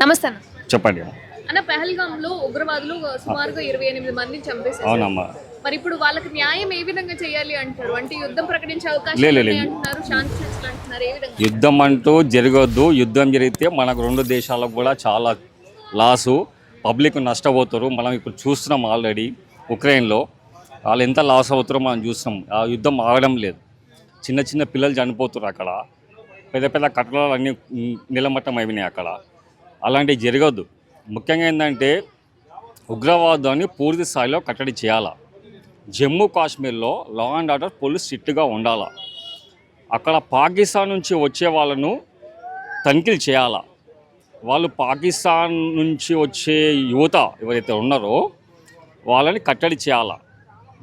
నమస్తే చెప్పండి. అన్న ఉగ్రవాదులు సుమారుగా ఇరవై ఎనిమిది మందిని చంపేశారు. అవునమ్మా. మరి ఇప్పుడు వాళ్ళకి న్యాయం ఏ విధంగా చేయాలి అంటారు? అంటే యుద్ధం ప్రకటించే అవకాశం. అంటున్నారు? శాంతి అంటున్నారు ఏ విధంగా? యుద్ధం అంటూ జరగొద్దు. యుద్ధం జరిగితే మనకు రెండు దేశాలకు కూడా చాలా లాసు. పబ్లిక్ నష్టపోతారు. మనం ఇప్పుడు చూస్తున్నాం ఆల్రెడీ ఉక్రెయిన్లో వాళ్ళు ఎంత లాస్ అవుతారో మనం చూస్తున్నాం. ఆ యుద్ధం ఆగడం లేదు. చిన్న చిన్న పిల్లలు చనిపోతారు అక్కడ. పెద్ద పెద్ద కట్టడాలు అన్నీ నిలమట్టం అయినాయి అక్కడ. అలాంటివి జరగద్దు ముఖ్యంగా ఏంటంటే ఉగ్రవాదాన్ని పూర్తి స్థాయిలో కట్టడి చేయాలా. జమ్మూ కాశ్మీర్లో లా అండ్ ఆర్డర్ పోలీస్ స్ట్రిక్ట్గా ఉండాలా. అక్కడ పాకిస్తాన్ నుంచి వచ్చే వాళ్ళను తనిఖీలు చేయాలా. వాళ్ళు పాకిస్తాన్ నుంచి వచ్చే యువత ఎవరైతే ఉన్నారో వాళ్ళని కట్టడి చేయాలా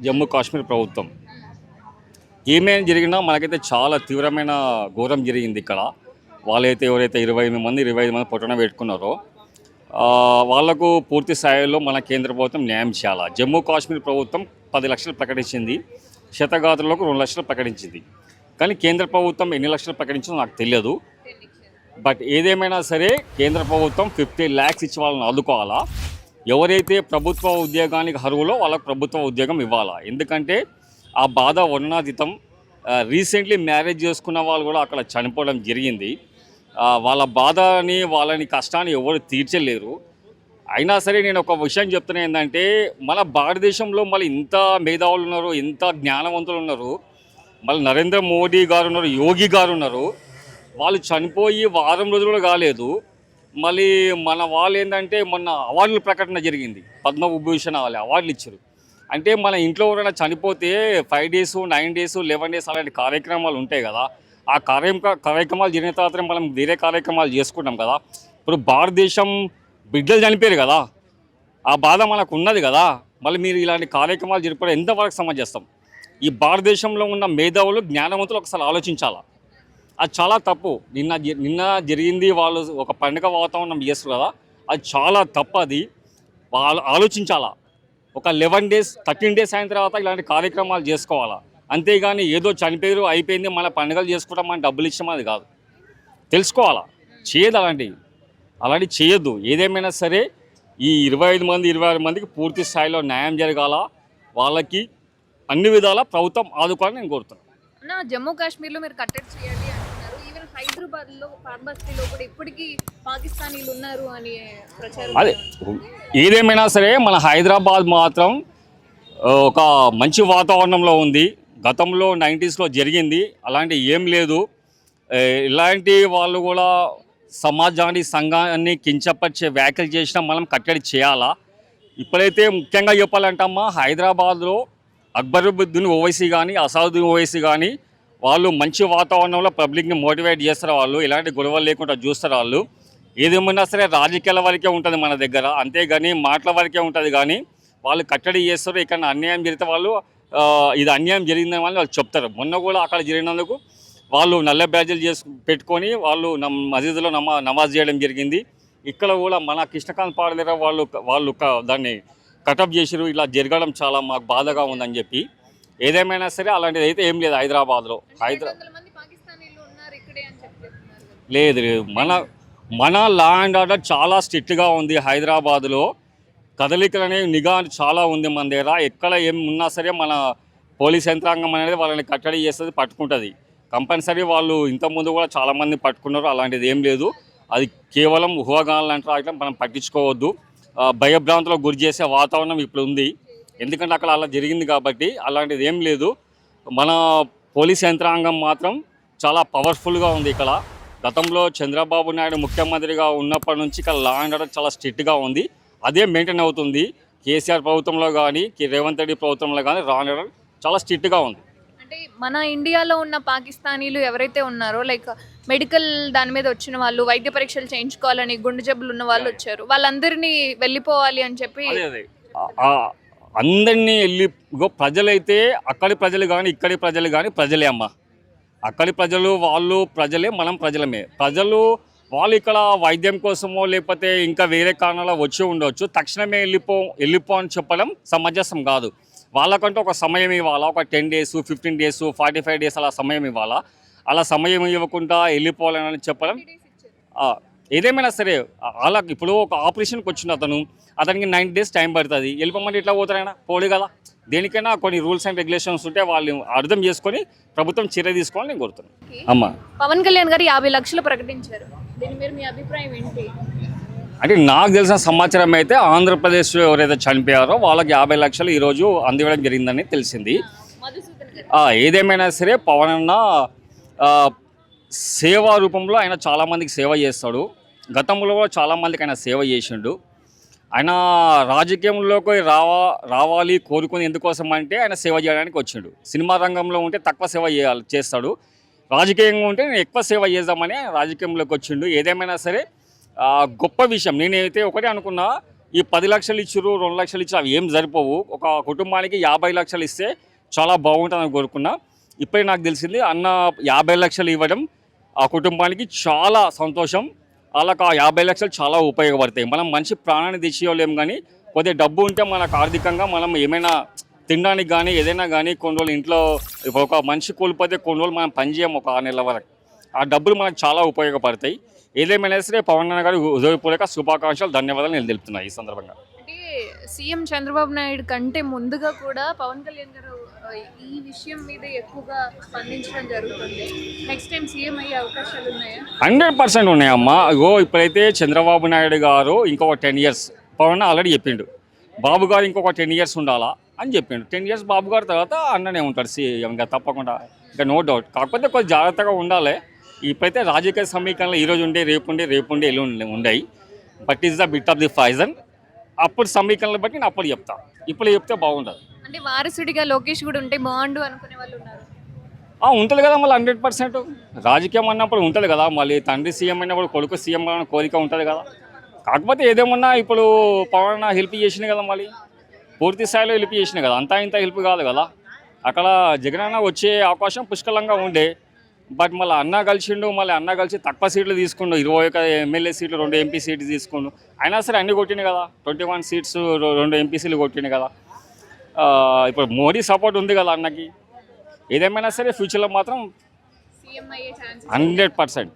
జమ్మూ కాశ్మీర్ ప్రభుత్వం. ఏమైనా జరిగినా మనకైతే చాలా తీవ్రమైన ఘోరం జరిగింది ఇక్కడ. వాళ్ళైతే ఎవరైతే ఇరవై ఎనిమిది మంది ఇరవై ఐదు మంది పొట్టన పెట్టుకున్నారో వాళ్ళకు పూర్తి స్థాయిలో మన కేంద్ర ప్రభుత్వం న్యాయం చేయాలా? జమ్మూ కాశ్మీర్ ప్రభుత్వం పది లక్షలు ప్రకటించింది శతగాత్రులకు రెండు లక్షలు ప్రకటించింది. కానీ కేంద్ర ప్రభుత్వం ఎన్ని లక్షలు ప్రకటించిందో నాకు తెలియదు. బట్ ఏదేమైనా సరే కేంద్ర ప్రభుత్వం ఫిఫ్టీ ల్యాక్స్ ఇచ్చి వాళ్ళని ఆదుకోవాలా? ఎవరైతే ప్రభుత్వ ఉద్యోగానికి అర్హులో వాళ్ళకు ప్రభుత్వ ఉద్యోగం ఇవ్వాలా? ఎందుకంటే ఆ బాధ వర్ణాతీతం రీసెంట్లీ మ్యారేజ్ చేసుకున్న వాళ్ళు కూడా అక్కడ చనిపోవడం జరిగింది. వాళ్ళ బాధని వాళ్ళని కష్టాన్ని ఎవరు తీర్చలేరు. అయినా సరే నేను ఒక విషయం చెప్తున్నా ఏంటంటే మన భారతదేశంలో మళ్ళీ ఇంత మేధావులు ఉన్నారు ఇంత జ్ఞానవంతులు ఉన్నారు. మళ్ళీ నరేంద్ర మోడీ గారు ఉన్నారు యోగి గారు ఉన్నారు. వాళ్ళు చనిపోయి వారం రోజులు కూడా కాలేదు. మళ్ళీ మన వాళ్ళు ఏంటంటే మొన్న అవార్డుల ప్రకటన జరిగింది. పద్మవిభూషణ వాళ్ళు అవార్డులు ఇచ్చారు. అంటే మన ఇంట్లో ఎవరైనా చనిపోతే five days nine days eleven days అలాంటి కార్యక్రమాలు ఉంటాయి కదా ఆ కార్యక్రమ కార్యక్రమాలు జరిగిన తర్వాత మనం వేరే కార్యక్రమాలు చేసుకుంటాం కదా. ఇప్పుడు భారతదేశం బిడ్డలు చనిపోయారు కదా. ఆ బాధ మనకు ఉన్నది కదా. మళ్ళీ మీరు ఇలాంటి కార్యక్రమాలు జరిపారు ఎంతవరకు సమంజసం? ఈ భారతదేశంలో ఉన్న మేధావులు జ్ఞానవంతులు ఒకసారి ఆలోచించాలా? అది చాలా తప్పు. నిన్న జ- నిన్న జరిగింది వాళ్ళు ఒక పండుగ వాతావరణం చేస్తారు కదా. అది చాలా తప్పు అది. వాళ్ళు ఆలోచించాలా? ఒక లెవెన్ డేస్ థర్టీన్ డేస్ అయిన తర్వాత ఇలాంటి కార్యక్రమాలు చేసుకోవాలా? అంతేగాని ఏదో చనిపోయారు అయిపోయింది మన పండుగలు చేసుకుంటాం మన డబ్బులు ఇచ్చాం అది కాదు. తెలుసుకోవాలా? చేయదు అలాంటివి. అలాంటివి చేయొద్దు. ఏదేమైనా సరే ఈ ఇరవై ఐదు మంది ఇరవై ఆరు మందికి పూర్తి స్థాయిలో న్యాయం జరగాల. వాళ్ళకి అన్ని విధాల ప్రభుత్వం ఆదుకోవాలని నేను కోరుతున్నాను. జమ్మూ కాశ్మీర్లో మీరు కట్టడి చేయాలి అంటున్నారు. ఈవెన్ హైదరాబాద్లో పార్బస్తీలో కూడా ఇప్పటికీ పాకిస్తానీలు ఉన్నారు అని ప్రచారం అదే ఏదేమైనా సరే మన హైదరాబాద్ మాత్రం ఒక మంచి వాతావరణంలో ఉంది. గతంలో నైంటీస్లో జరిగింది. అలాంటి ఏం లేదు. ఇలాంటి వాళ్ళు కూడా సమాజాన్ని సంఘాన్ని కించపరిచే వ్యాఖ్యలు చేసినా మనం కట్టడి చేయాలా? ఇప్పుడైతే ముఖ్యంగా చెప్పాలంటమ్మా హైదరాబాద్లో అక్బరుద్దీన్ ఓవైసీ కానీ అసాదుద్దీన్ ఓవైసీ కానీ వాళ్ళు మంచి వాతావరణంలో పబ్లిక్ని మోటివేట్ చేస్తారు వాళ్ళు. ఎలాంటి గొడవలు లేకుండా చూస్తారు వాళ్ళు. ఏదేమైనా సరే రాజకీయాల వరకే ఉంటుంది మన దగ్గర. అంతేగాని మాటల వరకే ఉంటుంది కానీ వాళ్ళు కట్టడి చేస్తారు. ఇక్కడ అన్యాయం జరిగితే వాళ్ళు ఇది అన్యాయం జరిగిందని వాళ్ళు చెప్తారు. మొన్న కూడా అక్కడ జరిగినందుకు వాళ్ళు నల్ల బ్యాడ్జీలు చేసు పెట్టుకొని వాళ్ళు నమ్ మసీదులో నమా నమాజ్ చేయడం జరిగింది. ఇక్కడ కూడా మన కృష్ణకాంత్ పాడ దగ్గర వాళ్ళు వాళ్ళు దాన్ని కటప్ చేసిరు ఇలా జరగడం చాలా మాకు బాధగా ఉందని చెప్పి. ఏదేమైనా సరే అలాంటిది అయితే ఏం లేదు హైదరాబాద్లో. హైదరా వందల మంది పాకిస్తానీలు ఉన్నారు ఇక్కడే అని చెప్తున్నారు కదా. లేదు లేదు. మన మన లా అండ్ ఆర్డర్ చాలా స్ట్రిక్ట్గా ఉంది హైదరాబాద్లో. కదలికలు అనేవి నిఘా చాలా ఉంది మన దగ్గర. ఎక్కడ ఏం ఉన్నా సరే మన పోలీస్ యంత్రాంగం అనేది వాళ్ళని కట్టడి చేస్తుంది పట్టుకుంటుంది. కంపల్సరీ వాళ్ళు ఇంతకుముందు కూడా చాలామంది పట్టుకున్నారు అలాంటిది ఏం లేదు. అది కేవలం ఊహాగానాలు అంటే అట్లా మనం పట్టించుకోవద్దు. భయభ్రాంతులకు గురి చేసే వాతావరణం ఇప్పుడు ఉంది. ఎందుకంటే అక్కడ అలా జరిగింది కాబట్టి అలాంటిది ఏం లేదు. మన పోలీస్ యంత్రాంగం మాత్రం చాలా పవర్ఫుల్గా ఉంది ఇక్కడ. గతంలో చంద్రబాబు నాయుడు ముఖ్యమంత్రిగా ఉన్నప్పటి నుంచి ఇక్కడ లా అండ్ ఆర్డర్ చాలా స్ట్రిక్ట్గా ఉంది. అదే మెయింటైన్ అవుతుంది. కేసీఆర్ ప్రభుత్వంలో కానీ రేవంత్ రెడ్డి ప్రభుత్వంలో కానీ ఆర్డర్ చాలా స్ట్రిక్ట్గా ఉంది. అంటే మన ఇండియాలో ఉన్న పాకిస్తానీలు ఎవరైతే ఉన్నారో లైక్ మెడికల్ దాని మీద వచ్చిన వాళ్ళు వైద్య పరీక్షలు చేయించుకోవాలని గుండె జబ్బులు ఉన్న వాళ్ళు వచ్చారు. వాళ్ళందరినీ వెళ్ళిపోవాలి అని చెప్పి అందరినీ వెళ్ళి ప్రజలైతే అక్కడి ప్రజలు కానీ ఇక్కడి ప్రజలు కానీ ప్రజలే అమ్మ. అక్కడి ప్రజలు వాళ్ళు ప్రజలే మనం ప్రజలమే. ప్రజలు వాళ్ళు ఇక్కడ వైద్యం కోసమో లేకపోతే ఇంకా వేరే కారణాలు వచ్చి ఉండొచ్చు. తక్షణమే వెళ్ళిపో వెళ్ళిపో అని చెప్పడం సమంజసం కాదు. వాళ్ళకంటూ ఒక సమయం ఇవ్వాలా? ఒక ten days fifteen days forty five days అలా సమయం ఇవ్వాలా? అలా సమయం ఇవ్వకుండా వెళ్ళిపోవాలని చెప్పడం ఏదేమైనా సరే వాళ్ళకి ఇప్పుడు ఒక ఆపరేషన్కి వచ్చిన అతను. అతనికి నైన్ డేస్ టైం పడుతుంది. వెళ్ళిపోమంటే ఎట్లా పోతారైనా పోడు కదా. దేనికైనా కొన్ని రూల్స్ అండ్ రెగ్యులేషన్స్ ఉంటే వాళ్ళు అర్థం చేసుకొని ప్రభుత్వం చర్య తీసుకోవాలని నేను కోరుతున్నాను. అమ్మ. పవన్ కళ్యాణ్ గారు యాభై లక్షలు ప్రకటించారు. దీని మీద మీ అభిప్రాయం ఏంటి? అంటే నాకు తెలిసిన సమాచారం అయితే ఆంధ్రప్రదేశ్లో ఎవరైతే చనిపోయారో వాళ్ళకి యాభై లక్షలు ఈరోజు అందివ్వడం జరిగిందని తెలిసింది. ఏదేమైనా సరే పవన్ అన్న సేవా రూపంలో ఆయన చాలామందికి సేవ చేస్తాడు. గతంలో కూడా చాలామందికి ఆయన సేవ చేసిండు. ఆయన రాజకీయంలోకి రావా రావాలి కోరుకుని ఎందుకోసం అంటే ఆయన సేవ చేయడానికి వచ్చిండు. సినిమా రంగంలో ఉంటే తక్కువ సేవ చేయాలి చేస్తాడు. రాజకీయంగా ఉంటే నేను ఎక్కువ సేవ చేద్దామని రాజకీయంలోకి వచ్చిండు. ఏదేమైనా సరే గొప్ప విషయం. నేనైతే ఒకటే అనుకున్నా ఈ పది లక్షలు ఇచ్చారు రెండు లక్షలు ఇచ్చారు అవి ఏం సరిపోవు. ఒక కుటుంబానికి యాభై లక్షలు ఇస్తే చాలా బాగుంటుందని కోరుకున్నా. ఇప్పుడే నాకు తెలిసింది అన్న యాభై లక్షలు ఇవ్వడం ఆ కుటుంబానికి చాలా సంతోషం. వాళ్ళకి ఆ యాభై లక్షలు చాలా ఉపయోగపడతాయి. మనం మంచి ప్రాణాన్ని తెచ్చివ్వలేం కానీ కొద్దిగా డబ్బు ఉంటే మనకు ఆర్థికంగా మనం ఏమైనా తినడానికి కానీ ఏదైనా కానీ కొన్ని రోజులు ఇంట్లో ఇప్పుడు ఒక మనిషి కోల్పోతే కొన్ని రోజులు మనం పని చేయం ఒక ఆరు నెలల వరకు. ఆ డబ్బులు మనకు చాలా ఉపయోగపడతాయి. ఏదేమైనా సరే పవన్ అన్న గారు హృదయపూర్వక శుభాకాంక్షలు ధన్యవాదాలు నేను తెలుపుతున్నాను ఈ సందర్భంగా. సీఎం చంద్రబాబు నాయుడు కంటే ముందుగా కూడా పవన్ కళ్యాణ్ గారు ఈ విషయం మీద ఎక్కువగా స్పందించడం జరుగుతుంది. నెక్స్ట్ టైం సీఎం అయ్యే అవకాశాలు ఉన్నాయా? హండ్రెడ్ పర్సెంట్ ఉన్నాయమ్మా. ఇగో ఇప్పుడైతే చంద్రబాబు నాయుడు గారు ఇంకొక టెన్ ఇయర్స్ పవన్ ఆల్రెడీ చెప్పిండు. బాబు గారు ఇంకొక టెన్ ఇయర్స్ ఉండాలా? అని చెప్పిండు. టెన్ ఇయర్స్ బాబు గారు తర్వాత అన్ననే ఉంటాడు సీఎం ఇంకా తప్పకుండా. ఇంకా నో డౌట్ కాకపోతే కొంచెం జాగ్రత్తగా ఉండాలి. ఇప్పుడైతే రాజకీయ సమీకరణలు ఈరోజు ఉండే రేపు ఉండే రేపు ఉండే ఎల్లుండి ఉండయి. But is the bit of the fusion అప్పుడు సమీకరణలు బట్టి నేను అప్పుడు చెప్తా. ఇప్పుడు చెప్తే బాగుండదు. అంటే వారసుడిగా లోకేష్ కూడా ఉంటే బాగుండు అనుకునే వాళ్ళు ఉన్నారు. ఉంటుంది కదా మళ్ళీ హండ్రెడ్ పర్సెంట్ రాజకీయం అన్నప్పుడు ఉంటుంది కదా. మళ్ళీ తండ్రి సీఎం అయినప్పుడు కొడుకు సీఎం అన్న కోరిక ఉంటుంది కదా. కాకపోతే ఏదేమన్నా ఇప్పుడు పవన్ హెల్ప్ చేసింది కదా మళ్ళీ. పూర్తి స్థాయిలో హెల్ప్ చేసింది కదా. అంతా ఇంత హెల్ప్ కాదు కదా. అక్కడ జగన్ అన్న వచ్చే అవకాశం పుష్కలంగా ఉండే. బట్ మళ్ళీ అన్న కలిసిండు మళ్ళీ అన్న కలిసి తక్కువ సీట్లు తీసుకుండు. ఇరవై ఒక ఎమ్మెల్యే సీట్లు రెండు ఎంపీ సీట్లు తీసుకుండు. అయినా సరే అన్ని కొట్టిండు కదా. ట్వంటీ వన్ సీట్స్ రెండు ఎంపీ సీట్లు కొట్టిండు కదా. ఇప్పుడు మోడీ సపోర్ట్ ఉంది కదా అన్నకి. ఏదేమైనా సరే ఫ్యూచర్లో మాత్రం హండ్రెడ్ పర్సెంట్